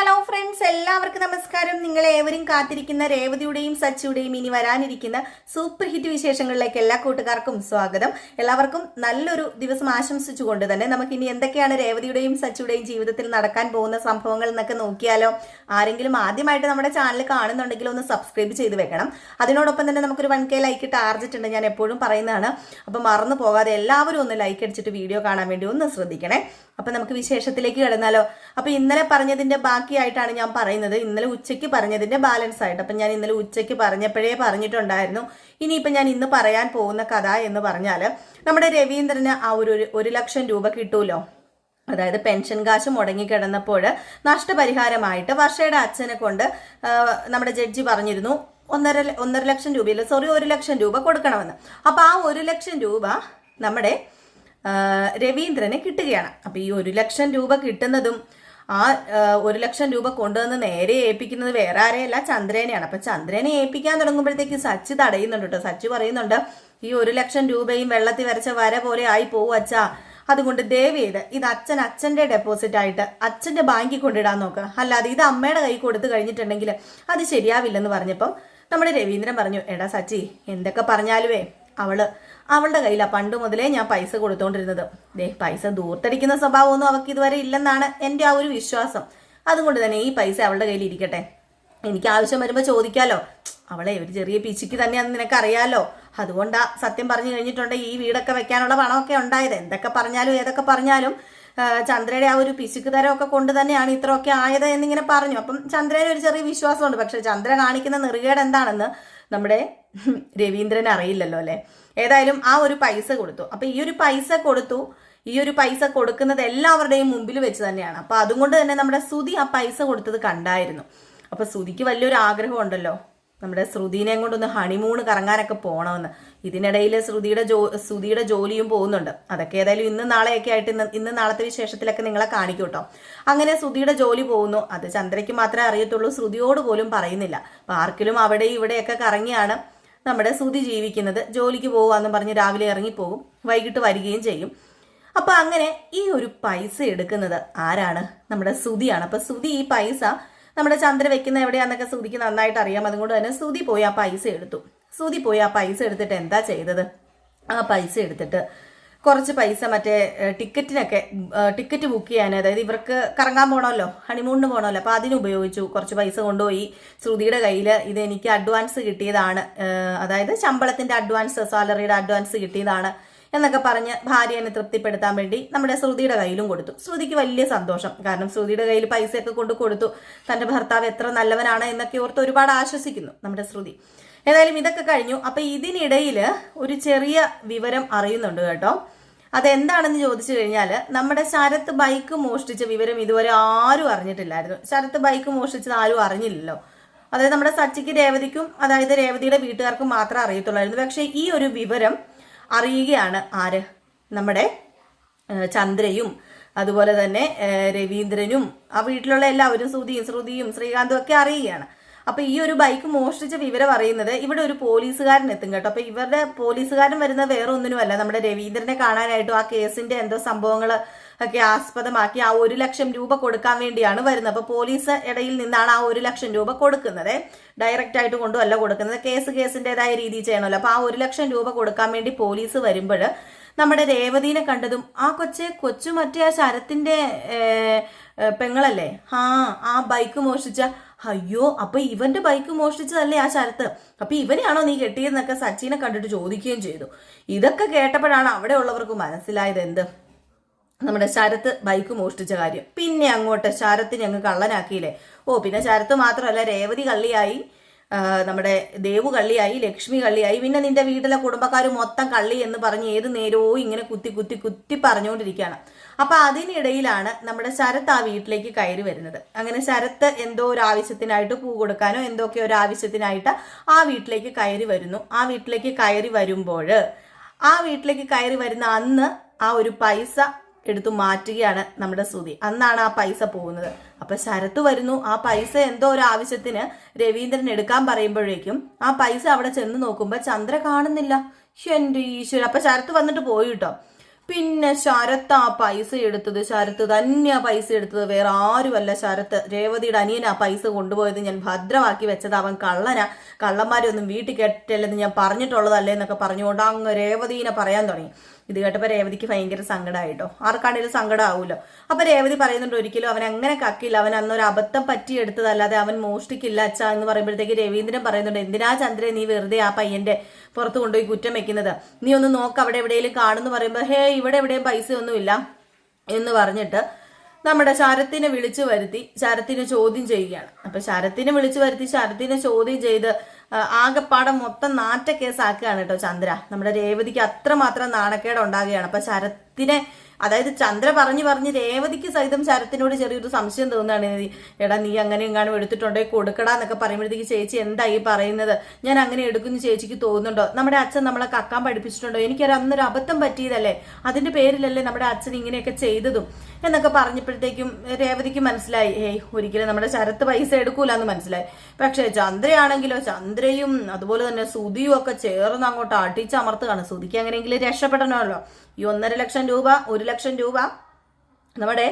Hello friends എല്ലാവർക്കും നമസ്കാരം. നിങ്ങൾ ഏവരും കാത്തിരിക്കുന്ന രേവതിയുടെയും സച്ചിയുടെയും ഇനി വരാനിരിക്കുന്ന സൂപ്പർ ഹിറ്റ് വിശേഷങ്ങളിലേക്ക് എല്ലാ കൂട്ടുകാർക്കും സ്വാഗതം. എല്ലാവർക്കും നല്ലൊരു ദിവസം ആശംസിച്ചുകൊണ്ട് തന്നെ നമുക്ക് ഇനി എന്തൊക്കെയാണ് രേവതിയുടെയും സച്ചിയുടെയും ജീവിതത്തിൽ നടക്കാൻ പോകുന്ന സംഭവങ്ങൾ എന്നൊക്കെ നോക്കിയാലോ. ആരെങ്കിലും ആദ്യമായിട്ട് നമ്മുടെ ചാനൽ കാണുന്നുണ്ടെങ്കിൽ ഒന്ന് സബ്സ്ക്രൈബ് ചെയ്ത് വെക്കണം. അതിനോടൊപ്പം തന്നെ നമുക്കൊരു വൺ കെ ലൈക്ക് ടാർജറ്റ് ഉണ്ട് ഞാൻ എപ്പോഴും പറയുന്നതാണ്. അപ്പം മറന്നു പോകാതെ എല്ലാവരും ഒന്ന് ലൈക്ക് അടിച്ചിട്ട് വീഡിയോ കാണാൻ വേണ്ടി ഒന്ന് ശ്രദ്ധിക്കണേ. അപ്പം നമുക്ക് വിശേഷത്തിലേക്ക് കിടന്നാലോ. അപ്പം ഇന്നലെ പറഞ്ഞതിന്റെ ബാക്കിയായിട്ടാണ് ഞാൻ പറയുന്നത്. ഇന്നലെ ഉച്ചയ്ക്ക് പറഞ്ഞതിന്റെ ബാലൻസ് ആയിട്ട്. അപ്പം ഞാൻ ഇന്നലെ ഉച്ചയ്ക്ക് പറഞ്ഞപ്പോഴേ പറഞ്ഞിട്ടുണ്ടായിരുന്നു. ഇനിയിപ്പം ഞാൻ ഇന്ന് പറയാൻ പോകുന്ന കഥ എന്ന് പറഞ്ഞാൽ നമ്മുടെ രവീന്ദ്രന് ആ ഒരു ഒരു- ലക്ഷം രൂപ കിട്ടൂലോ? അതായത് പെൻഷൻ കാശ് മുടങ്ങിക്കിടന്നപ്പോൾ നഷ്ടപരിഹാരമായിട്ട് വർഷയുടെ അച്ഛനെ കൊണ്ട് നമ്മുടെ ജഡ്ജി പറഞ്ഞിരുന്നു ഒന്നര ഒന്നര ലക്ഷം രൂപയിൽ സോറി ഒരു ലക്ഷം രൂപ കൊടുക്കണമെന്ന്. അപ്പോൾ ആ ഒരു ലക്ഷം രൂപ നമ്മുടെ രവീന്ദ്രന് കിട്ടുകയാണ്. അപ്പോൾ ഈ ഒരു ലക്ഷം രൂപ കിട്ടുന്നതും ആ ഒരു ലക്ഷം രൂപ കൊണ്ടുവന്ന് നേരെ ഏൽപ്പിക്കുന്നത് വേറെ ആരെയല്ല ചന്ദ്രനെയാണ്. അപ്പൊ ചന്ദ്രനെ ഏൽപ്പിക്കാൻ തുടങ്ങുമ്പോഴത്തേക്ക് സച്ചി തടയുന്നുണ്ട് കേട്ടോ സച്ചി പറയുന്നുണ്ട് ഈ ഒരു ലക്ഷം രൂപയും വെള്ളത്തിൽ വരച്ച വര പോലെ ആയി പോവും അച്ഛാ. അതുകൊണ്ട് ദയവ് ചെയ്ത് ഇത് അച്ഛൻ അച്ഛന്റെ ഡെപ്പോസിറ്റ് ആയിട്ട് അച്ഛന്റെ ബാങ്കിൽ കൊണ്ടിടാൻ നോക്കുക അല്ലാതെ ഇത് അമ്മയുടെ കൈ കൊടുത്തു കഴിഞ്ഞിട്ടുണ്ടെങ്കിൽ അത് ശരിയാവില്ലെന്ന് പറഞ്ഞപ്പം നമ്മുടെ രവീന്ദ്രൻ പറഞ്ഞു എടാ സച്ചി എന്തൊക്കെ പറഞ്ഞാലുവേ അവൾ അവളുടെ കയ്യിലാണ് പണ്ട് മുതലേ ഞാൻ പൈസ കൊടുത്തോണ്ടിരുന്നത്. ദേ പൈസ ദൂർത്തടിക്കുന്ന സ്വഭാവമൊന്നും അവൾക്ക് ഇതുവരെ ഇല്ലെന്നാണ് എന്റെ ആ ഒരു വിശ്വാസം. അതുകൊണ്ട് തന്നെ ഈ പൈസ അവളുടെ കയ്യിൽ ഇരിക്കട്ടെ. എനിക്ക് ആവശ്യം വരുമ്പോൾ ചോദിക്കാലോ. അവളെ ഒരു ചെറിയ പിച്ചിക്ക് തന്നെയാണെന്ന് നിനക്ക് അറിയാലോ അതുകൊണ്ടാ സത്യം പറഞ്ഞു കഴിഞ്ഞിട്ടുണ്ട് ഈ വീടൊക്കെ വെക്കാനുള്ള പണമൊക്കെ ഉണ്ടായത്. എന്തൊക്കെ പറഞ്ഞാലും ഏതൊക്കെ പറഞ്ഞാലും ചന്ദ്രയുടെ ആ ഒരു പിശുക്ക് തരമൊക്കെ കൊണ്ട് തന്നെയാണ് ഇത്രയൊക്കെ ആയത് എന്നിങ്ങനെ പറഞ്ഞു. അപ്പം ചന്ദ്രയുടെ ഒരു ചെറിയ വിശ്വാസമുണ്ട്. പക്ഷെ ചന്ദ്ര കാണിക്കുന്ന നെറുകേട് എന്താണെന്ന് നമ്മുടെ രവീന്ദ്രൻ അറിയില്ലല്ലോ അല്ലെ? ഏതായാലും ആ ഒരു പൈസ കൊടുത്തു. അപ്പൊ ഈ ഒരു പൈസ കൊടുത്തു. ഈ ഒരു പൈസ കൊടുക്കുന്നത് എല്ലാവരുടെയും മുമ്പിൽ വെച്ച് തന്നെയാണ്. അപ്പൊ അതുകൊണ്ട് തന്നെ നമ്മുടെ ശ്രുതി ആ പൈസ കൊടുത്തത് കണ്ടായിരുന്നു. അപ്പൊ ശ്രുതിക്ക് വലിയൊരു ആഗ്രഹം ഉണ്ടല്ലോ നമ്മുടെ ശ്രുതിനെ കൊണ്ടൊന്ന് ഹണിമൂണ് കറങ്ങാനൊക്കെ പോകണമെന്ന് ഇതിനിടയിൽ ശ്രുതിയുടെ ജോ ശ്രുതിയുടെ ജോലിയും പോകുന്നുണ്ട്. അതൊക്കെ ഏതായാലും ഇന്ന് നാളെയൊക്കെ ആയിട്ട് ഇന്ന് ഇന്ന് നാളത്തെ വിശേഷത്തിലൊക്കെ നിങ്ങളെ കാണിക്കും കേട്ടോ. അങ്ങനെ ശ്രുതിയുടെ ജോലി പോകുന്നു. അത് ചന്ദ്രയ്ക്ക് മാത്രമേ അറിയത്തുള്ളൂ. ശ്രുതിയോട് പോലും പറയുന്നില്ല. പാർക്കിലും അവിടെ ഇവിടെയൊക്കെ കറങ്ങിയാണ് നമ്മുടെ ശ്രുതി ജീവിക്കുന്നത്. ജോലിക്ക് എന്ന് പറഞ്ഞ് രാവിലെ ഇറങ്ങിപ്പോകും. വൈകിട്ട് വരികയും ചെയ്യും. അപ്പൊ അങ്ങനെ ഈ ഒരു പൈസ എടുക്കുന്നത് ആരാണ്? നമ്മുടെ ശ്രുതിയാണ്. അപ്പൊ ശ്രുതി ഈ പൈസ നമ്മുടെ ചന്ദ്ര വെക്കുന്ന എവിടെയാണെന്നൊക്കെ ശ്രുതിക്ക് നന്നായിട്ട് അറിയാം. അതുകൊണ്ട് തന്നെ ശ്രുതി പോയി ആ പൈസ എടുത്തു. ശ്രുതി പോയി ആ പൈസ എടുത്തിട്ട് എന്താ ചെയ്തത്? ആ പൈസ എടുത്തിട്ട് കുറച്ച് പൈസ മറ്റേ ടിക്കറ്റിനൊക്കെ ടിക്കറ്റ് ബുക്ക് ചെയ്യാൻ അതായത് ഇവർക്ക് കറങ്ങാൻ പോകണമല്ലോ ഹണിമൂണിന് പോകണമല്ലോ അപ്പോൾ അതിന് ഉപയോഗിച്ചു കുറച്ച് പൈസ കൊണ്ടുപോയി ശ്രുതിയുടെ കയ്യിൽ ഇത് എനിക്ക് അഡ്വാൻസ് കിട്ടിയതാണ്. അതായത് ശമ്പളത്തിന്റെ അഡ്വാൻസ് സാലറിയുടെ അഡ്വാൻസ് കിട്ടിയതാണ് എന്നൊക്കെ പറഞ്ഞ് ഭാര്യനെ തൃപ്തിപ്പെടുത്താൻ വേണ്ടി നമ്മുടെ ശ്രുതിയുടെ കയ്യിലും കൊടുത്തു. ശ്രുതിക്ക് വലിയ സന്തോഷം. കാരണം ശ്രുതിയുടെ കയ്യിൽ പൈസയൊക്കെ കൊണ്ട് കൊടുത്തു. തന്റെ ഭർത്താവ് എത്ര നല്ലവനാണ് എന്നൊക്കെ ഓർത്ത് ഒരുപാട് ആശ്വസിക്കുന്നു നമ്മുടെ ശ്രുതി. ഏതായാലും ഇതൊക്കെ കഴിഞ്ഞു. അപ്പൊ ഇതിനിടയിൽ ഒരു ചെറിയ വിവരം അറിയുന്നുണ്ട് കേട്ടോ. അതെന്താണെന്ന് ചോദിച്ചു കഴിഞ്ഞാൽ നമ്മുടെ ശരത്ത് ബൈക്ക് മോഷ്ടിച്ച വിവരം ഇതുവരെ ആരും അറിഞ്ഞിട്ടില്ലായിരുന്നു. ശരത്ത് ബൈക്ക് മോഷ്ടിച്ചത് ആരും അറിഞ്ഞില്ലല്ലോ. അതായത് നമ്മുടെ സച്ചിക്ക് രേവതിക്കും അതായത് രേവതിയുടെ വീട്ടുകാർക്കും മാത്രമേ അറിയത്തുള്ളായിരുന്നു. പക്ഷേ ഈ ഒരു വിവരം അറിയുകയാണ് ആര്? നമ്മുടെ ചന്ദ്രയും അതുപോലെ തന്നെ രവീന്ദ്രനും ആ വീട്ടിലുള്ള എല്ലാവരും ശ്രുതിയും ശ്രുതിയും ശ്രീകാന്തും ഒക്കെ അറിയുകയാണ്. അപ്പൊ ഈ ഒരു ബൈക്ക് മോഷ്ടിച്ച വിവരം അറിയുന്നത് ഇവിടെ ഒരു പോലീസുകാരൻ എത്തും കേട്ടോ. അപ്പൊ ഇവരുടെ പോലീസുകാരൻ വരുന്നത് വേറെ ഒന്നിനുമല്ല. നമ്മുടെ രവീന്ദ്രനെ കാണാനായിട്ടും ആ കേസിന്റെ എന്തോ സംഭവങ്ങൾ ഒക്കെ ആസ്പദമാക്കി ആ ഒരു ലക്ഷം രൂപ കൊടുക്കാൻ വേണ്ടിയാണ് വരുന്നത്. അപ്പൊ പോലീസ് ഇടയിൽ നിന്നാണ് ആ ഒരു ലക്ഷം രൂപ കൊടുക്കുന്നത്. ഡയറക്റ്റ് ആയിട്ട് കൊണ്ടുമല്ല കൊടുക്കുന്നത്. കേസ് കേസിന്റെതായ രീതിയിൽ ചെയ്യണമല്ലോ. അപ്പൊ ആ ഒരു ലക്ഷം രൂപ കൊടുക്കാൻ വേണ്ടി പോലീസ് വരുമ്പോൾ നമ്മുടെ രേവതിനെ കണ്ടതും ആ കൊച്ച് കൊച്ചു മറ്റേ ആ ശരത്തിന്റെ പെങ്ങളല്ലേ? ആ ആ ബൈക്ക് മോഷ്ടിച്ച അയ്യോ അപ്പൊ ഇവന്റെ ബൈക്ക് മോഷ്ടിച്ചതല്ലേ ആ ശരത്ത് അപ്പൊ ഇവനെയാണോ നീ കെട്ടിയതെന്നൊക്കെ സച്ചിനെ കണ്ടിട്ട് ചോദിക്കുകയും ചെയ്തു. ഇതൊക്കെ കേട്ടപ്പോഴാണ് അവിടെ ഉള്ളവർക്ക് മനസ്സിലായത് എന്ത്? നമ്മുടെ ശരത്ത് ബൈക്ക് മോഷ്ടിച്ച കാര്യം. പിന്നെ അങ്ങോട്ട് ശരത്തിനെ അങ്ങ് കള്ളനാക്കിയില്ലേ? ഓ പിന്നെ ശരത്ത് മാത്രമല്ല രേവതി കള്ളിയായി നമ്മുടെ ദേവു കള്ളിയായി ലക്ഷ്മി കള്ളിയായി പിന്നെ നിന്റെ വീട്ടിലെ കുടുംബക്കാർ മൊത്തം കള്ളി എന്ന് പറഞ്ഞ് ഏത് നേരവും ഇങ്ങനെ കുത്തി കുത്തി കുത്തി പറഞ്ഞുകൊണ്ടിരിക്കുകയാണ്. അപ്പൊ അതിനിടയിലാണ് നമ്മുടെ ശരത്ത് ആ വീട്ടിലേക്ക് കയറി വരുന്നത്. അങ്ങനെ ശരത്ത് എന്തോ ഒരു ആവശ്യത്തിനായിട്ട് പൂ കൊടുക്കാനോ എന്തൊക്കെ ഒരു ആവശ്യത്തിനായിട്ട് ആ വീട്ടിലേക്ക് കയറി വരുന്നു. ആ വീട്ടിലേക്ക് കയറി വരുമ്പോൾ ആ വീട്ടിലേക്ക് കയറി വരുന്ന അന്ന് ആ ഒരു പൈസ എടുത്തു മാറ്റുകയാണ് നമ്മുടെ ശ്രുതി. അന്നാണ് ആ പൈസ പോകുന്നത്. അപ്പൊ ശരത്ത് വരുന്നു. ആ പൈസ എന്തോ ഒരു ആവശ്യത്തിന് രവീന്ദ്രൻ എടുക്കാൻ പറയുമ്പോഴേക്കും ആ പൈസ അവിടെ ചെന്ന് നോക്കുമ്പോ ചന്ദ്ര കാണുന്നില്ല. എന്റെ ഈശ്വര. അപ്പൊ ശരത്ത് വന്നിട്ട് പോയി കേട്ടോ. പിന്നെ ശരത്ത് ആ പൈസ എടുത്തത് ശരത്ത് തന്നെയാ പൈസ എടുത്തത്. വേറെ ആരുമല്ല ശരത്ത്. രേവതിയുടെ അനിയനാ പൈസ കൊണ്ടുപോയത്. ഞാൻ ഭദ്രമാക്കി വെച്ചത്. അവൻ കള്ളനാ. കള്ളന്മാരെ ഒന്നും വീട്ടിൽ കെട്ടില്ലെന്ന് ഞാൻ പറഞ്ഞിട്ടുള്ളതല്ലേ എന്നൊക്കെ പറഞ്ഞുകൊണ്ട് അങ്ങ് രേവതീനെ പറയാൻ തുടങ്ങി. ഇത് കേട്ടപ്പോൾ രേവതിക്ക് ഭയങ്കര സങ്കടമായിട്ടോ ആർക്കാണേലും സങ്കടം ആവുമല്ലോ അപ്പൊ രേവതി പറയുന്നുണ്ട് ഒരിക്കലും അവൻ അങ്ങനെ കക്കില്ല. അവൻ അന്നൊരു അബദ്ധം പറ്റിയെടുത്തതല്ലാതെ അവൻ മോഷ്ടിക്കില്ല അച്ഛ എന്ന് പറയുമ്പോഴത്തേക്ക് രവീന്ദ്രൻ പറയുന്നുണ്ട് എന്തിനാ ചന്ദ്രൻ നീ വെറുതെ ആ പയ്യന്റെ പുറത്ത് കൊണ്ടുപോയി കുറ്റം വെക്കുന്നത്? നീ ഒന്ന് നോക്ക് അവിടെ എവിടെയെങ്കിലും കാണുന്നു പറയുമ്പോൾ ഹേ ഇവിടെ എവിടെയും പൈസ ഒന്നുമില്ല എന്ന് പറഞ്ഞിട്ട് നമ്മുടെ ശരത്തിനെ വിളിച്ചു വരുത്തി ശരത്തിനെ ചോദ്യം ചെയ്യുകയാണ്. അപ്പൊ ശരത്തിനെ വിളിച്ചു വരുത്തി ശരത്തിനെ ചോദ്യം ചെയ്ത് ആകെപ്പാടം മൊത്തം നാറ്റ കേസാക്കുകയാണ് കേട്ടോ ചന്ദ്ര. നമ്മുടെ രേവതിക്ക് അത്രമാത്രം നാണക്കേട് ഉണ്ടാകുകയാണ് അപ്പൊ ശരത്തിനെ അതായത് ചന്ദ്ര പറഞ്ഞു പറഞ്ഞ് രേവതിക്ക് സഹിതം ശരത്തിനോട് ചെറിയൊരു സംശയം തോന്നുകയാണ്. എടാ നീ അങ്ങനെ എങ്ങാനും എടുത്തിട്ടുണ്ടെങ്കിൽ കൊടുക്കടാ എന്നൊക്കെ പറയുമ്പോഴത്തേക്ക് ചേച്ചി എന്താ ഈ പറയുന്നത്? ഞാൻ അങ്ങനെ എടുക്കുന്ന ചേച്ചിക്ക് തോന്നുന്നുണ്ടോ? നമ്മുടെ അച്ഛൻ നമ്മളെ കക്കാൻ പഠിപ്പിച്ചിട്ടുണ്ടോ? എനിക്കൊരു അന്നൊരു അബദ്ധം പറ്റിയതല്ലേ? അതിന്റെ പേരിലല്ലേ നമ്മുടെ അച്ഛൻ ഇങ്ങനെയൊക്കെ ചെയ്തതും. എന്നൊക്കെ പറഞ്ഞപ്പോഴത്തേക്കും രേവതിക്ക് മനസ്സിലായി ഏയ് ഒരിക്കലും നമ്മുടെ ശരത്ത് പൈസ എടുക്കൂല എന്ന് മനസ്സിലായി. പക്ഷേ ചന്ദ്രയാണെങ്കിലോ ചന്ദ്രയും അതുപോലെ തന്നെ സുതിയും ഒക്കെ ചേർന്ന് അങ്ങോട്ട് അടിച്ചമർത്തുകയാണ് സുതിക്ക് അങ്ങനെയെങ്കിലും രക്ഷപ്പെടണമല്ലോ. ഈ ഒന്നര ലക്ഷം രൂപ ഒരു ലക്ഷം രൂപ നമ്മുടെ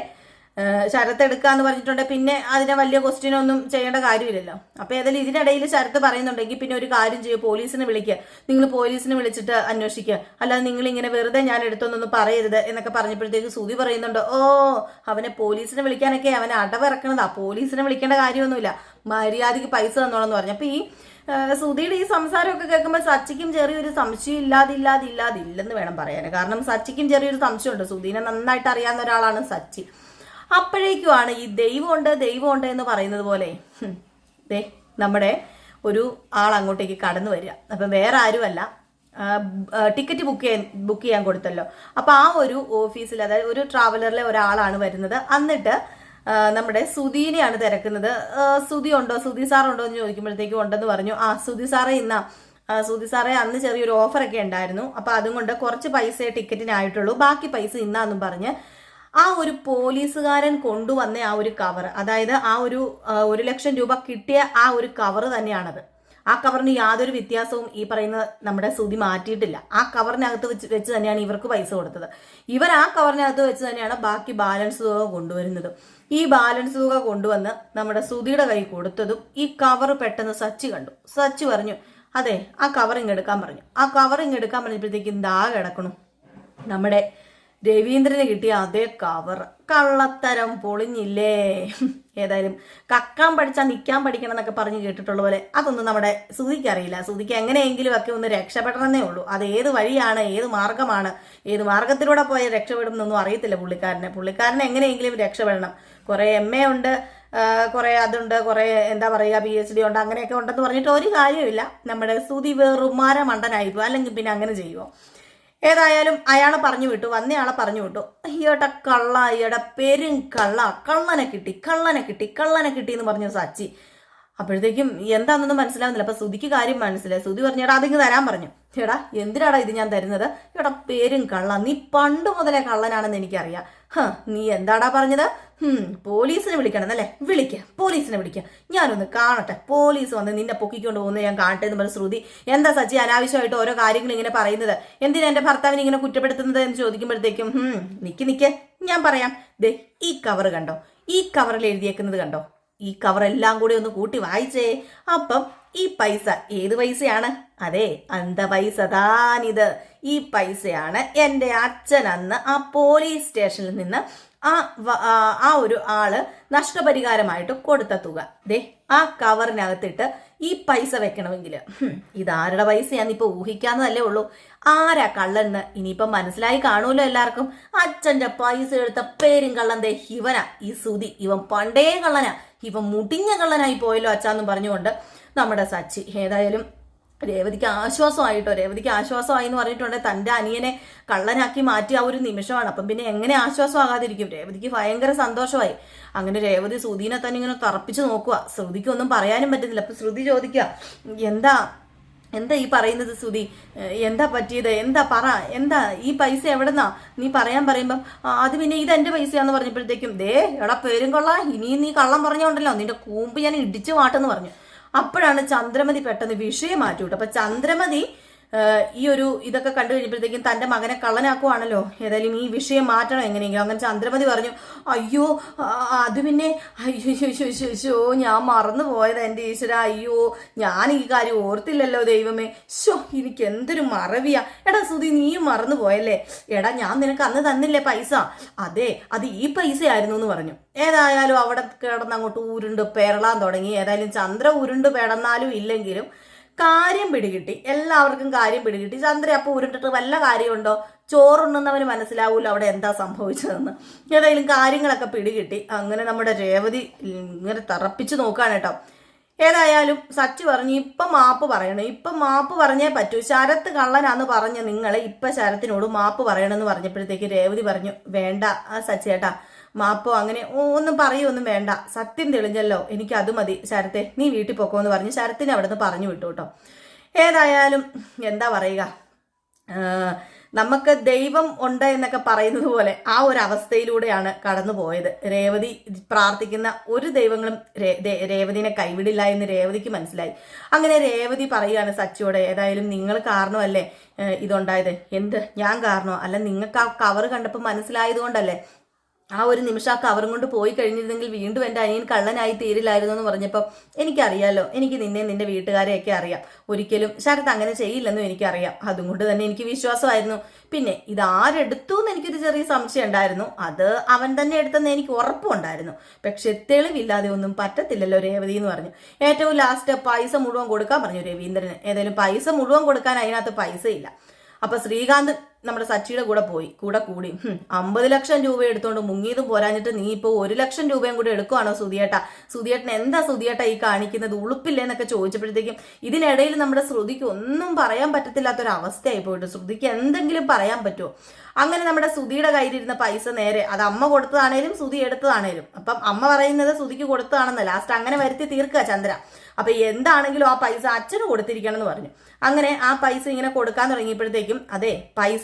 ശരത്ത് എടുക്കാന്ന് പറഞ്ഞിട്ടുണ്ട്. പിന്നെ അതിനെ വലിയ ക്വസ്റ്റ്യൻ ഒന്നും ചെയ്യേണ്ട കാര്യമില്ലല്ലോ. അപ്പൊ ഏതായാലും ഇതിനിടയിൽ ശരത്ത് പറയുന്നുണ്ടെങ്കിൽ പിന്നെ ഒരു കാര്യം ചെയ്യും പോലീസിനെ വിളിക്കുക നിങ്ങൾ പോലീസിനെ വിളിച്ചിട്ട് അന്വേഷിക്കുക അല്ലാതെ നിങ്ങൾ ഇങ്ങനെ വെറുതെ ഞാൻ എടുത്തൊന്നും പറയരുത് എന്നൊക്കെ പറഞ്ഞപ്പോഴത്തേക്ക് സുതി പറയുന്നുണ്ട് ഓ അവനെ പോലീസിനെ വിളിക്കാനൊക്കെ അവനെ അടവിറക്കണതാ. പോലീസിനെ വിളിക്കേണ്ട കാര്യമൊന്നുമില്ല. മര്യാദയ്ക്ക് പൈസ തന്നോളെന്ന് പറഞ്ഞു. അപ്പൊ ഈ സുധിയുടെ ഈ സംസാരമൊക്കെ കേൾക്കുമ്പോൾ സച്ചിക്കും ചെറിയൊരു സംശയം ഇല്ലാതില്ലാതില്ലാതില്ലെന്ന് വേണം പറയാൻ. കാരണം സച്ചിക്കും ചെറിയൊരു സംശയമുണ്ട്. സുധീനെ നന്നായിട്ട് അറിയാവുന്ന ഒരാളാണ് സച്ചി. അപ്പോഴേക്കുമാണ് ഈ ദൈവമുണ്ട് ദൈവമുണ്ട് എന്ന് പറയുന്നത് പോലെ ദേ നമ്മുടെ ഒരു ആൾ അങ്ങോട്ടേക്ക് കടന്നു വരിക. അപ്പം വേറെ ആരുമല്ല. ടിക്കറ്റ് ബുക്ക് ചെയ്യാൻ ബുക്ക് ചെയ്യാൻ കൊടുത്തല്ലോ. അപ്പൊ ആ ഒരു ഓഫീസിൽ അതായത് ഒരു ട്രാവലറിലെ ഒരാളാണ് വരുന്നത്. എന്നിട്ട് നമ്മുടെ സുധീനെയാണ് തിരക്കുന്നത്. സുധി ഉണ്ടോ? സുധി സാർ ഉണ്ടോ എന്ന് ചോദിക്കുമ്പോഴത്തേക്കും ഉണ്ടെന്ന് പറഞ്ഞു. ആ സുധി സാറേ ഇന്നാ. സുധി സാറേ അന്ന് ചെറിയൊരു ഓഫറൊക്കെ ഉണ്ടായിരുന്നു. അപ്പൊ അതുകൊണ്ട് കുറച്ച് പൈസ ടിക്കറ്റിനായിട്ടുള്ളൂ. ബാക്കി പൈസ ഇന്നാന്നും പറഞ്ഞ് ആ ഒരു പോലീസുകാരൻ കൊണ്ടുവന്ന ആ ഒരു കവർ അതായത് ആ ഒരു ഒരു ലക്ഷം രൂപ കിട്ടിയ ആ ഒരു കവർ തന്നെയാണത്. ആ കവറിന് യാതൊരു വ്യത്യാസവും ഈ പറയുന്ന നമ്മുടെ സുതി മാറ്റിയിട്ടില്ല. ആ കവറിനകത്ത് വെച്ച് വെച്ച് തന്നെയാണ് ഇവർക്ക് പൈസ കൊടുത്തത്. ഇവർ ആ കവറിനകത്ത് വെച്ച് തന്നെയാണ് ബാക്കി ബാലൻസ് തുക കൊണ്ടുവരുന്നത്. ഈ ബാലൻസ് തുക കൊണ്ടുവന്ന് നമ്മുടെ സുതിയുടെ കൈ കൊടുത്തതും ഈ കവർ പെട്ടെന്ന് സച്ചി കണ്ടു. സച്ചി പറഞ്ഞു അതെ ആ കവർ ഇങ്ങെടുക്കാൻ പറഞ്ഞു. ആ കവർ ഇങ്ങെടുക്കാൻ പറഞ്ഞപ്പോഴത്തേക്കും ദാ കിടക്കണു? നമ്മുടെ രവീന്ദ്രന് കിട്ടിയ അതേ കവർ കള്ളത്തരം പൊളിഞ്ഞില്ലേ? ഏതായാലും കക്കാൻ പഠിച്ചാൽ നിൽക്കാൻ പഠിക്കണം എന്നൊക്കെ പറഞ്ഞ് കേട്ടിട്ടുള്ള പോലെ അതൊന്നും നമ്മുടെ സുധിക്ക് അറിയില്ല. സുധിക്ക് എങ്ങനെയെങ്കിലും ഒക്കെ ഒന്ന് രക്ഷപ്പെടണമെന്നേ ഉള്ളൂ. അത് ഏത് വഴിയാണ് ഏത് മാർഗമാണ് ഏത് മാർഗത്തിലൂടെ പോയി രക്ഷപ്പെടും എന്നൊന്നും അറിയത്തില്ല പുള്ളിക്കാരനെ. പുള്ളിക്കാരനെ എങ്ങനെയെങ്കിലും രക്ഷപ്പെടണം. കുറെ എം എ ഉണ്ട് കുറേ അതുണ്ട് കുറെ എന്താ പറയുക പി എച്ച് ഡി ഉണ്ട് അങ്ങനെയൊക്കെ ഉണ്ടെന്ന് പറഞ്ഞിട്ട് ഒരു കാര്യമില്ല നമ്മുടെ സുതി വേറുമാര മണ്ടനായിപ്പോ അല്ലെങ്കിൽ പിന്നെ അങ്ങനെ ചെയ്യുമോ ഏതായാലും അയാളെ പറഞ്ഞു വിട്ടു വന്നയാളെ പറഞ്ഞു വിട്ടു. അയ്യോടെ കള്ള അയ്യോടെ പെരും കള്ള കള്ളനെ കിട്ടി കള്ളനെ കിട്ടി കള്ളനെ കിട്ടി എന്ന് പറഞ്ഞു സച്ചി. അപ്പോഴത്തേക്കും എന്താണെന്നൊന്നും മനസ്സിലാവുന്നില്ല. അപ്പൊ സുതിക്ക് കാര്യം മനസ്സിലായി. സുതി പറഞ്ഞു എടാ അതിങ്ങ് തരാൻ പറഞ്ഞു. എടാ എന്തിനാടാ ഇത് ഞാൻ തരുന്നത്? എടാ പേരും കള്ള നീ പണ്ട് മുതലേ കള്ളനാണെന്ന് എനിക്കറിയാം. ഹ നീ എന്താടാ പറഞ്ഞത്? ഹും പോലീസിനെ വിളിക്കണം അല്ലേ? വിളിക്ക പോലീസിനെ വിളിക്ക. ഞാനൊന്ന് കാണട്ടെ. പോലീസ് വന്ന് നിന്നെ പൊക്കിക്കൊണ്ട് പോകുന്നത് ഞാൻ കാണട്ടെ എന്ന് പറഞ്ഞ ശ്രുതി. എന്താ സജി അനാവശ്യമായിട്ട് ഓരോ കാര്യങ്ങൾ ഇങ്ങനെ പറയുന്നത്? എന്തിനാ എന്റെ ഭർത്താവിനെ ഇങ്ങനെ കുറ്റപ്പെടുത്തുന്നത് എന്ന് ചോദിക്കുമ്പോഴത്തേക്കും ഹും നിക്ക് നിക്ക്. ഞാൻ പറയാം. ദേ ഈ കവർ കണ്ടോ? ഈ കവറിൽ എഴുതിയേക്കുന്നത് കണ്ടോ? ഈ കവർ എല്ലാം കൂടി ഒന്ന് കൂട്ടി വായിച്ചേ. അപ്പം ഈ പൈസ ഏത് പൈസയാണ്? അതെ അന്ത പൈസ താനിത്. ഈ പൈസയാണ് എന്റെ അച്ഛൻ അന്ന് ആ പോലീസ് സ്റ്റേഷനിൽ നിന്ന് ആ ആ ഒരു ആൾ നഷ്ടപരിഹാരമായിട്ട് കൊടുത്ത തുക. ദേ ആ കവറിനകത്തിട്ട് ഈ പൈസ വെക്കണമെങ്കിൽ. ഇതാരുടെ പൈസയാന്ന് ഇപ്പൊ ഊഹിക്കാന്നതല്ലേ ഉള്ളൂ. ആരാ കള്ളന്ന് ഇനിയിപ്പം മനസ്സിലായി കാണുമല്ലോ എല്ലാവർക്കും. അച്ഛന്റെ പൈസ എടുത്ത പേരും കള്ളൻ ദേ ഇവനാ. ഈ സുതി ഇവൻ പണ്ടേ കള്ളനാ. ഇവൻ മുടിഞ്ഞ കള്ളനായി പോയല്ലോ അച്ഛാന്നും പറഞ്ഞുകൊണ്ട് നമ്മുടെ സച്ചി. ഏതായാലും രേവതിക്ക് ആശ്വാസമായിട്ടോ രേവതിക്ക് ആശ്വാസമായി എന്ന് പറഞ്ഞിട്ടുണ്ടെങ്കിൽ തന്റെ അനിയനെ കള്ളനാക്കി മാറ്റിയ ആ ഒരു നിമിഷമാണ്. അപ്പം പിന്നെ എങ്ങനെ ആശ്വാസമാകാതിരിക്കും? രേവതിക്ക് ഭയങ്കര സന്തോഷമായി. അങ്ങനെ രേവതി ശ്രുതിനെ തന്നെ ഇങ്ങനെ തറപ്പിച്ച് നോക്കുക. ശ്രുതിക്ക് ഒന്നും പറയാനും പറ്റുന്നില്ല. അപ്പൊ ശ്രുതി ചോദിക്കുക എന്താ എന്താ ഈ പറയുന്നത് സുധി? എന്താ പറ്റിയത്? എന്താ പറ? എന്താ ഈ പൈസ എവിടെന്നാ? നീ പറയാൻ പറയുമ്പം "ആ, അത് പിന്നെ ഇത് എന്റെ പൈസയാന്ന് പറഞ്ഞപ്പോഴത്തേക്കും ദേ എടാ പേരും കൊള്ളാം. ഇനിയും നീ കള്ളം പറഞ്ഞോണ്ടല്ലോ. നിന്റെ കൂമ്പ് ഞാൻ ഇടിച്ചു മാട്ടെന്ന് പറഞ്ഞു. അപ്പോഴാണ് ചന്ദ്രമതി പെട്ടെന്ന് വിഷയം മാറ്റി വിട്ടു അപ്പൊ ചന്ദ്രമതി ഈ ഒരു ഇതൊക്കെ കണ്ടു കഴിഞ്ഞപ്പോഴത്തേക്കും തന്റെ മകനെ കള്ളനാക്കുവാണല്ലോ. ഏതായാലും ഈ വിഷയം മാറ്റണം എങ്ങനെയെങ്കിലും. അങ്ങനെ ചന്ദ്രമതി പറഞ്ഞു അയ്യോ അത് പിന്നെ അയ്യോ ഞാൻ മറന്നു പോയത് എന്റെ ഈശ്വര. അയ്യോ ഞാൻ ഈ കാര്യം ഓർത്തില്ലല്ലോ ദൈവമേ. ഷോ എനിക്ക് എന്തൊരു മറവിയാ. എടാ സുധി നീയും മറന്നു പോയല്ലേ? എടാ ഞാൻ നിനക്ക് അന്ന് തന്നില്ലേ പൈസ? അതെ അത് ഈ പൈസ ആയിരുന്നു എന്ന് പറഞ്ഞു. ഏതായാലും അവിടെ കിടന്ന് അങ്ങോട്ട് ഉരുണ്ട് പേരളാൻ തുടങ്ങി. ഏതായാലും ചന്ദ്ര ഉരുണ്ട് പേടന്നാലും ഇല്ലെങ്കിലും കാര്യം പിടികിട്ടി. എല്ലാവർക്കും കാര്യം പിടികിട്ടി. ചന്ദ്ര അപ്പൊ ഉരുണ്ടിട്ട് വല്ല കാര്യമുണ്ടോ? ചോറുണ്ടെന്നവന് മനസ്സിലാവൂല അവിടെ എന്താ സംഭവിച്ചതെന്ന്. ഏതായാലും കാര്യങ്ങളൊക്കെ പിടികിട്ടി. അങ്ങനെ നമ്മുടെ രേവതി ഇങ്ങനെ തറപ്പിച്ച് നോക്കുകയാണ് കേട്ടോ. ഏതായാലും സച്ചി പറഞ്ഞു ഇപ്പൊ മാപ്പ് പറയണം. ഇപ്പൊ മാപ്പ് പറഞ്ഞേ പറ്റൂ. ശരത്ത് കള്ളനാന്ന് പറഞ്ഞ നിങ്ങളെ ഇപ്പൊ ശരത്തിനോട് മാപ്പ് പറയണമെന്ന് പറഞ്ഞപ്പോഴത്തേക്ക് രേവതി പറഞ്ഞു വേണ്ട ആ സച്ചേട്ടാ. മാപ്പോ അങ്ങനെ ഒന്നും പറയൊന്നും വേണ്ട. സത്യം തെളിഞ്ഞല്ലോ. എനിക്ക് അത് മതി. ശരത്തെ നീ വീട്ടിൽ പൊക്കോ എന്ന് പറഞ്ഞ് ശരത്തിനെ അവിടെ നിന്ന് പറഞ്ഞു വിട്ടു കേട്ടോ ഏതായാലും എന്താ പറയുക? നമുക്ക് ദൈവം ഉണ്ട് എന്നൊക്കെ പറയുന്നത് പോലെ ആ ഒരു അവസ്ഥയിലൂടെയാണ് കടന്നു പോയത്. രേവതി പ്രാർത്ഥിക്കുന്ന ഒരു ദൈവങ്ങളും രേവതിനെ കൈവിടില്ല എന്ന് രേവതിക്ക് മനസ്സിലായി. അങ്ങനെ രേവതി പറയുകയാണ് സച്ചിയോടെ ഏതായാലും നിങ്ങൾ കാരണമല്ലേ ഇതുണ്ടായത്? എന്ത്? ഞാൻ കാരണോ? അല്ല നിങ്ങൾക്ക് ആ കവർ കണ്ടപ്പോൾ മനസ്സിലായത് കൊണ്ടല്ലേ ആ ഒരു നിമിഷം ആ കവറും കൊണ്ട് പോയി കഴിഞ്ഞിരുന്നെങ്കിൽ വീണ്ടും എന്റെ അനിയൻ കള്ളനായി തീരില്ലായിരുന്നു എന്ന് പറഞ്ഞപ്പോൾ എനിക്കറിയാലോ എനിക്ക് നിന്നെ നിന്റെ വീട്ടുകാരെയൊക്കെ അറിയാം. ഒരിക്കലും ശരത് അങ്ങനെ ചെയ്യില്ലെന്നും എനിക്കറിയാം. അതുകൊണ്ട് തന്നെ എനിക്ക് വിശ്വാസമായിരുന്നു. പിന്നെ ഇത് ആരെടുത്തു എന്ന് എനിക്കൊരു ചെറിയ സംശയം ഉണ്ടായിരുന്നു. അത് അവൻ തന്നെ എടുത്തെന്ന് എനിക്ക് ഉറപ്പുണ്ടായിരുന്നു പക്ഷെ തെളിവില്ലാതെ ഒന്നും പറ്റത്തില്ലല്ലോ രേവതി എന്ന് പറഞ്ഞു. ഏറ്റവും ലാസ്റ്റ് പൈസ മുഴുവൻ കൊടുക്കാൻ പറഞ്ഞു രവീന്ദ്രന്. ഏതായാലും പൈസ മുഴുവൻ കൊടുക്കാൻ അതിനകത്ത് പൈസ ഇല്ല അപ്പൊ ശ്രീകാന്ത് നമ്മുടെ സച്ചിയുടെ കൂടെ പോയി കൂടെ കൂടി. അമ്പത് ലക്ഷം രൂപ എടുത്തോണ്ട് മുങ്ങിയതും പോരാഞ്ഞിട്ട് നീ ഇപ്പോൾ ഒരു ലക്ഷം രൂപയും കൂടി എടുക്കുവാണോ സുധിയേട്ട? സുധിയേട്ടൻ എന്താ സുധിയേട്ട ഈ കാണിക്കുന്നത്? ഉളുപ്പില്ലേ എന്നൊക്കെ ചോദിച്ചപ്പോഴത്തേക്കും ഇതിനിടയിൽ നമ്മുടെ ശ്രുതിക്ക് ഒന്നും പറയാൻ പറ്റത്തില്ലാത്തൊരവസ്ഥയായി പോയിട്ട്. ശ്രുതിക്ക് എന്തെങ്കിലും പറയാൻ പറ്റുമോ? അങ്ങനെ നമ്മുടെ സുധിയുടെ കയ്യിലിരുന്ന പൈസ നേരെ അത് അമ്മ കൊടുത്തതാണേലും സുധി എടുത്തതാണേലും. അപ്പം അമ്മ പറയുന്നത് സുധിക്ക് കൊടുത്തതാണെന്ന് ലാസ്റ്റ് അങ്ങനെ വരുത്തി തീർക്കുക ചന്ദ്ര. അപ്പൊ എന്താണെങ്കിലും ആ പൈസ അച്ഛന് കൊടുത്തിരിക്കണം എന്ന് പറഞ്ഞു. അങ്ങനെ ആ പൈസ ഇങ്ങനെ കൊടുക്കാൻ തുടങ്ങിയപ്പോഴത്തേക്കും അതെ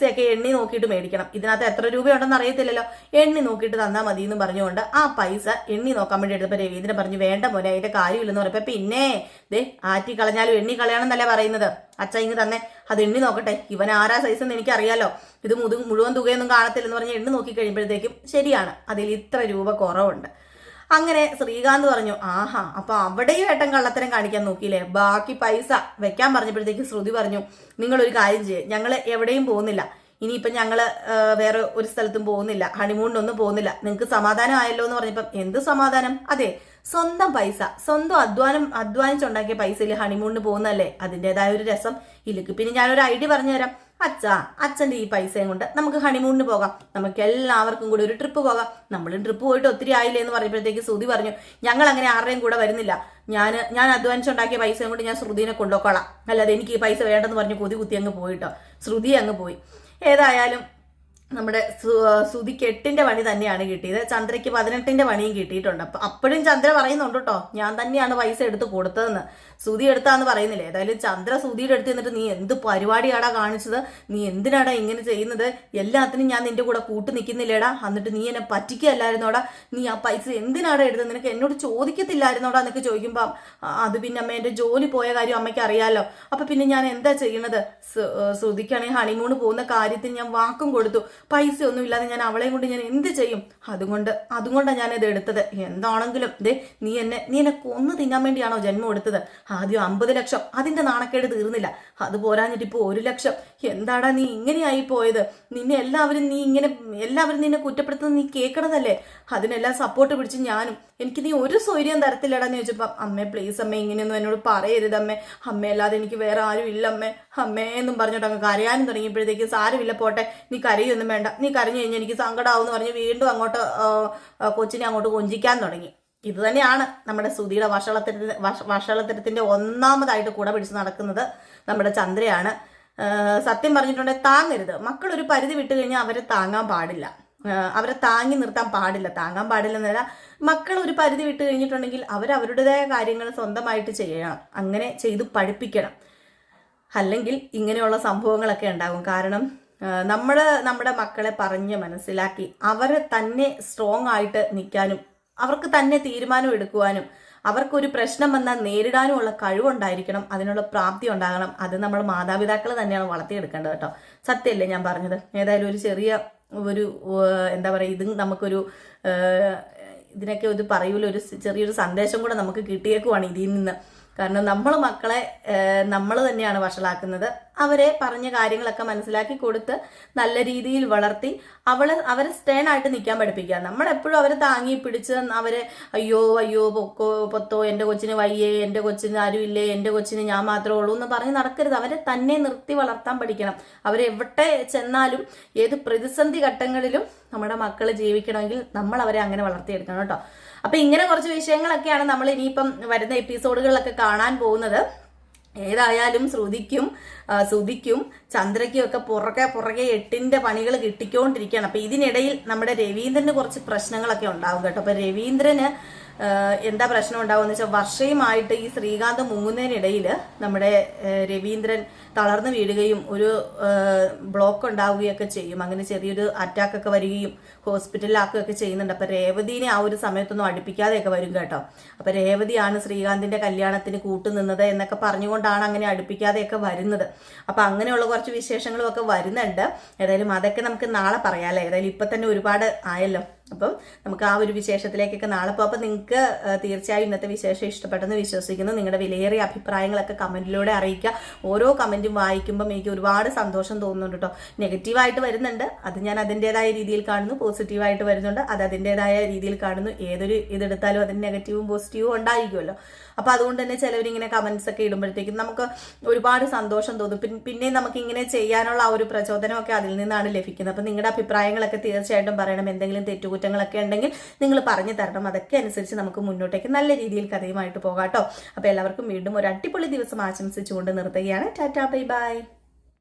പൈസയൊക്കെ എണ്ണി നോക്കിയിട്ട് മേടിക്കണം. ഇതിനകത്ത് എത്ര രൂപയുണ്ടെന്ന് അറിയത്തില്ലല്ലോ. എണ്ണി നോക്കിയിട്ട് തന്നാൽ മതി എന്ന് പറഞ്ഞുകൊണ്ട് ആ പൈസ എണ്ണി നോക്കാൻ വേണ്ടി എടുത്തപ്പോൾ രവീന്ദ്രൻ പറഞ്ഞു വേണ്ട മോനെ അതിന്റെ കാര്യമില്ലെന്ന് പറഞ്ഞപ്പോ പിന്നെ ദേ ആറ്റി കളഞ്ഞാലും എണ്ണി കളയണമെന്നല്ലേ പറയുന്നത്. അച്ഛ ഇങ്ങ് തന്നെ അത് എണ്ണി നോക്കട്ടെ. ഇവൻ ആരാ സൈസ് എന്ന് എനിക്കറിയാലോ. ഇത് മുതു മുഴുവൻ തുകയൊന്നും കാണത്തില്ലെന്ന് പറഞ്ഞ് എണ്ണി നോക്കി കഴിയുമ്പോഴത്തേക്കും ശരിയാണ്. അതിൽ ഇത്ര രൂപ കുറവുണ്ട്. അങ്ങനെ ശ്രീകാന്ത് പറഞ്ഞു ആഹാ അപ്പൊ അവിടെയും ഏട്ടൻ കള്ളത്തരം കാണിക്കാൻ നോക്കിയില്ലേ? ബാക്കി പൈസ വെക്കാൻ പറഞ്ഞപ്പോഴത്തേക്ക് ശ്രുതി പറഞ്ഞു നിങ്ങൾ ഒരു കാര്യം ചെയ്യേ ഞങ്ങൾ എവിടെയും പോകുന്നില്ല. ഇനിയിപ്പം ഞങ്ങൾ വേറെ ഒരു സ്ഥലത്തും പോകുന്നില്ല. ഹണിമൂണിനൊന്നും പോകുന്നില്ല. നിങ്ങൾക്ക് സമാധാനം ആയല്ലോ എന്ന് പറഞ്ഞപ്പം എന്ത് സമാധാനം? അതെ സ്വന്തം പൈസ. സ്വന്തം അധ്വാനം അധ്വാനിച്ചുണ്ടാക്കിയ പൈസയിൽ ഹണിമൂണിന് പോകുന്നല്ലേ അതിന്റെതായ ഒരു രസം. ഇല്ലെങ്കിൽ പിന്നെ ഞാനൊരു ഐഡിയ പറഞ്ഞു തരാം. അച്ഛാ അച്ഛന്റെ ഈ പൈസയും കൊണ്ട് നമുക്ക് ഹണിമൂണിന് പോകാം. നമുക്ക് എല്ലാവർക്കും കൂടി ഒരു ട്രിപ്പ് പോകാം. നമ്മൾ ട്രിപ്പ് പോയിട്ട് ഒത്തിരി ആയില്ലേ എന്ന് പറഞ്ഞപ്പോഴത്തേക്ക് ശ്രുതി പറഞ്ഞു ഞങ്ങൾ അങ്ങനെ ആരുടെയും കൂടെ വരുന്നില്ല. ഞാൻ ഞാൻ അധ്വാനിച്ചുണ്ടാക്കിയ പൈസയും കൊണ്ട് ഞാൻ ശ്രുതിനെ കൊണ്ടുപോക്കോളാം അല്ലാതെ എനിക്ക് ഈ പൈസ വേണ്ടെന്ന് പറഞ്ഞ് കൊതി കുത്തി അങ്ങ് പോയിട്ടോ. ശ്രുതി അങ്ങ് പോയി. ഏതായാലും നമ്മുടെ സു- സുധിക്ക് എട്ടിന്റെ പണി തന്നെയാണ് കിട്ടിയത്. ചന്ദ്രയ്ക്ക് പതിനെട്ടിന്റെ പണിയും കിട്ടിയിട്ടുണ്ട്. അപ്പൊ അപ്പോഴും ചന്ദ്ര പറയുന്നുണ്ട് കേട്ടോ ഞാൻ തന്നെയാണ് പൈസ എടുത്ത് കൊടുത്തതെന്ന്. സുതി എടുത്താന്ന് പറയുന്നില്ല? ഏതായാലും ചന്ദ്ര സുതിയുടെ അടുത്ത് നിന്നിട്ട് നീ എന്ത് പരിപാടിയാടാ കാണിച്ചത്? നീ എന്തിനാടാ ഇങ്ങനെ ചെയ്യുന്നത്? എല്ലാത്തിനും ഞാൻ നിന്റെ കൂടെ കൂട്ട് നിൽക്കുന്നില്ലേടാ? എന്നിട്ട് നീ എന്നെ പറ്റിക്കല്ലായിരുന്നോടാ നീ ആ പൈസ എന്തിനാടാ എടുത്തത്? നിനക്ക് എന്നോട് ചോദിക്കത്തില്ലായിരുന്നോടാ എന്നൊക്കെ ചോദിക്കുമ്പോൾ അത് പിന്നെ അമ്മ എന്റെ ജോലി പോയ കാര്യം അമ്മയ്ക്ക് അറിയാലോ. അപ്പൊ പിന്നെ ഞാൻ എന്താ ചെയ്യണത്? സുതിക്കാണെങ്കിൽ ഹണിമൂണ് പോകുന്ന കാര്യത്തിന് ഞാൻ വാക്കും കൊടുത്തു. പൈസ ഒന്നും ഇല്ലാതെ ഞാൻ അവളെയും കൊണ്ട് ഞാൻ എന്ത് ചെയ്യും? അതുകൊണ്ട് അതുകൊണ്ടാണ് ഞാൻ ഇത് എടുത്തത്. എന്താണെങ്കിലും ദേ നീ എന്നെ നീ എന്നെ കൊന്നു തിന്നാൻ വേണ്ടിയാണോ ജന്മം എടുത്തത്? ആദ്യം അമ്പത് ലക്ഷം അതിന്റെ നാണക്കേട് തീർന്നില്ല. അത് പോരാഞ്ഞിട്ട് ഇപ്പോൾ ഒരു ലക്ഷം. എന്താടാ നീ ഇങ്ങനെയായി പോയത്? നിന്നെ എല്ലാവരും നീ ഇങ്ങനെ എല്ലാവരും നിന്നെ കുറ്റപ്പെടുത്തുന്നത് നീ കേൾക്കണതല്ലേ അതിനെല്ലാം സപ്പോർട്ട് പിടിച്ച് ഞാനും. എനിക്ക് നീ ഒരു സൗകര്യം തരത്തില്ലടാന്ന് ചോദിച്ചപ്പോൾ അമ്മേ പ്ലീസ് അമ്മേ ഇങ്ങനെയൊന്നും എന്നോട് പറയരുത് അമ്മേ. അമ്മ അല്ലാതെ എനിക്ക് വേറെ ആരും ഇല്ല അമ്മേ. അമ്മേ എന്നും പറഞ്ഞിട്ട് അങ്ങ് കരയാനും തുടങ്ങിയപ്പോഴത്തേക്ക് സാരമില്ല പോട്ടെ. നീ കരയൊന്നും വേണ്ട. നീ കരഞ്ഞു കഴിഞ്ഞാൽ എനിക്ക് സങ്കടമാവും എന്ന് പറഞ്ഞ് വീണ്ടും അങ്ങോട്ട് കൊച്ചിനെ അങ്ങോട്ട് കൊഞ്ചിക്കാൻ തുടങ്ങി. ഇത് തന്നെയാണ് നമ്മുടെ സുധിയുടെ വഷളത്തരത്തിന്റെ വഷ- വഷളത്തരത്തിന്റെ ഒന്നാമതായിട്ട് കൂടെ പിടിച്ച് നടക്കുന്നത് നമ്മുടെ ചന്ദ്രയാണ്. സത്യം പറഞ്ഞിട്ടുണ്ടെങ്കിൽ താങ്ങരുത്. മക്കൾ ഒരു പരിധി വിട്ട് കഴിഞ്ഞാൽ അവരെ താങ്ങാൻ പാടില്ല. അവരെ താങ്ങി നിർത്താൻ പാടില്ല. താങ്ങാൻ പാടില്ല എന്നല്ല മക്കൾ ഒരു പരിധി വിട്ട് കഴിഞ്ഞിട്ടുണ്ടെങ്കിൽ അവർ അവരുടേതായ കാര്യങ്ങൾ സ്വന്തമായിട്ട് ചെയ്യണം. അങ്ങനെ ചെയ്തു പഠിപ്പിക്കണം. അല്ലെങ്കിൽ ഇങ്ങനെയുള്ള സംഭവങ്ങളൊക്കെ ഉണ്ടാകും. കാരണം നമ്മൾ നമ്മുടെ മക്കളെ പറഞ്ഞ് മനസ്സിലാക്കി അവർ തന്നെ സ്ട്രോങ് ആയിട്ട് നിൽക്കാനും അവർക്ക് തന്നെ തീരുമാനം എടുക്കുവാനും അവർക്കൊരു പ്രശ്നം വന്നാൽ നേരിടാനുമുള്ള കഴിവുണ്ടായിരിക്കണം അതിനുള്ള പ്രാപ്തി ഉണ്ടാകണം. അത് നമ്മൾ മാതാപിതാക്കൾ തന്നെയാണ് വളർത്തിയെടുക്കേണ്ടത് കേട്ടോ. സത്യമല്ലേ ഞാൻ പറഞ്ഞത്? ഏതായാലും ഒരു ചെറിയ ഒരു എന്താ പറയുക ഇത് നമുക്കൊരു ഇതിനൊക്കെ ഒരു പറയൂല ഒരു ചെറിയൊരു സന്ദേശം കൂടെ നമുക്ക് കിട്ടിയേക്കുവാണ് ഇതിൽ നിന്ന്. കാരണം നമ്മൾ മക്കളെ നമ്മൾ തന്നെയാണ് വഷളാക്കുന്നത്. അവരെ പറഞ്ഞ കാര്യങ്ങളൊക്കെ മനസ്സിലാക്കി കൊടുത്ത് നല്ല രീതിയിൽ വളർത്തി അവളെ അവരെ സ്റ്റേൺ ആയിട്ട് നിൽക്കാൻ പഠിപ്പിക്കുക. നമ്മളെപ്പോഴും അവരെ താങ്ങി പിടിച്ച് അവരെ അയ്യോ അയ്യോ പൊക്കോ പൊത്തോ എന്റെ കൊച്ചിന് വയ്യേ എന്റെ കൊച്ചിന് ആരുമില്ലേ എന്റെ കൊച്ചിന് ഞാൻ മാത്രമേ ഉള്ളൂ എന്ന് പറഞ്ഞ് നടക്കരുത്. അവരെ തന്നെ നിർത്തി വളർത്താൻ പഠിക്കണം. അവരെവിടെ ചെന്നാലും ഏത് പ്രതിസന്ധി ഘട്ടങ്ങളിലും നമ്മുടെ മക്കൾ ജീവിക്കണമെങ്കിൽ നമ്മൾ അവരെ അങ്ങനെ വളർത്തിയെടുക്കണം കേട്ടോ. അപ്പൊ ഇങ്ങനെ കുറച്ച് വിഷയങ്ങളൊക്കെയാണ് നമ്മൾ ഇനിയിപ്പം വരുന്ന എപ്പിസോഡുകളിലൊക്കെ കാണാൻ പോകുന്നത്. ഏതായാലും ശ്രുതിക്കും ശ്രുതിക്കും ചന്ദ്രയ്ക്കും ഒക്കെ പുറകെ പുറകെ എട്ടിന്റെ പണികൾ കിട്ടിക്കൊണ്ടിരിക്കുകയാണ്. അപ്പൊ ഇതിനിടയിൽ നമ്മുടെ രവീന്ദ്രന് കുറച്ച് പ്രശ്നങ്ങളൊക്കെ ഉണ്ടാവും കേട്ടോ. അപ്പൊ രവീന്ദ്രന് എന്താ പ്രശ്നം ഉണ്ടാവുക വെച്ചാൽ വർഷയുമായിട്ട് ഈ ശ്രീകാന്ത് മുങ്ങുന്നതിനിടയിൽ നമ്മുടെ രവീന്ദ്രൻ തളർന്നു വീഴുകയും ഒരു ബ്ലോക്ക് ഉണ്ടാവുകയൊക്കെ ചെയ്യും. അങ്ങനെ ചെറിയൊരു അറ്റാക്ക് ഒക്കെ വരികയും ഹോസ്പിറ്റലിലാക്കുകയൊക്കെ ചെയ്യുന്നുണ്ട്. അപ്പൊ രേവതിനെ ആ ഒരു സമയത്തൊന്നും അടുപ്പിക്കാതെയൊക്കെ വരും കേട്ടോ. അപ്പൊ രേവതിയാണ് ശ്രീകാന്തിന്റെ കല്യാണത്തിന് കൂട്ടുനിന്നത് എന്നൊക്കെ പറഞ്ഞുകൊണ്ടാണ് അങ്ങനെ അടുപ്പിക്കാതെയൊക്കെ വരുന്നത്. അപ്പൊ അങ്ങനെയുള്ള കുറച്ച് വിശേഷങ്ങളും ഒക്കെ വരുന്നുണ്ട്. ഏതായാലും അതൊക്കെ നമുക്ക് നാളെ പറയാം അല്ലേ? ഏതായാലും ഇപ്പൊ തന്നെ ഒരുപാട് ആയല്ലോ. അപ്പം നമുക്ക് ആ ഒരു വിശേഷത്തിലേക്കൊക്കെ നാളെ പോകും. അപ്പം നിങ്ങൾക്ക് തീർച്ചയായും ഇന്നത്തെ വിശേഷം ഇഷ്ടപ്പെട്ടെന്ന് വിശ്വസിക്കുന്നു. നിങ്ങളുടെ വിലയേറിയ അഭിപ്രായങ്ങളൊക്കെ കമന്റിലൂടെ അറിയിക്കുക. ഓരോ കമന്റും വായിക്കുമ്പം എനിക്ക് ഒരുപാട് സന്തോഷം തോന്നുന്നുണ്ട് കേട്ടോ. നെഗറ്റീവായിട്ട് വരുന്നുണ്ട്. അത് ഞാൻ അതിന്റെതായ രീതിയിൽ കാണുന്നു. പോസിറ്റീവായിട്ട് വരുന്നുണ്ട്. അത് അതിന്റെതായ രീതിയിൽ കാണുന്നു. ഏതൊരു ഇതെടുത്താലും അതിന് നെഗറ്റീവും പോസിറ്റീവും ഉണ്ടായിരിക്കുമല്ലോ. അപ്പൊ അതുകൊണ്ട് തന്നെ ചിലവരിങ്ങനെ കമന്റ്സ് ഒക്കെ ഇടുമ്പോഴത്തേക്കും നമുക്ക് ഒരുപാട് സന്തോഷം തോന്നും. പിന്നെ നമുക്ക് ഇങ്ങനെ ചെയ്യാനുള്ള ആ ഒരു പ്രചോദനമൊക്കെ അതിൽ നിന്നാണ് ലഭിക്കുന്നത്. അപ്പൊ നിങ്ങളുടെ അഭിപ്രായങ്ങളൊക്കെ തീർച്ചയായിട്ടും പറയണം. എന്തെങ്കിലും തെറ്റുകുറ്റങ്ങളൊക്കെ ഉണ്ടെങ്കിൽ നിങ്ങൾ പറഞ്ഞു തരണം. അതൊക്കെ അനുസരിച്ച് നമുക്ക് മുന്നോട്ടേക്ക് നല്ല രീതിയിൽ കഥയുമായിട്ട് പോകാം കേട്ടോ. അപ്പൊ എല്ലാവർക്കും വീണ്ടും ഒരു അടിപൊളി ദിവസം ആശംസിച്ചുകൊണ്ട് നിർത്തുകയാണ്. Tata bye bye.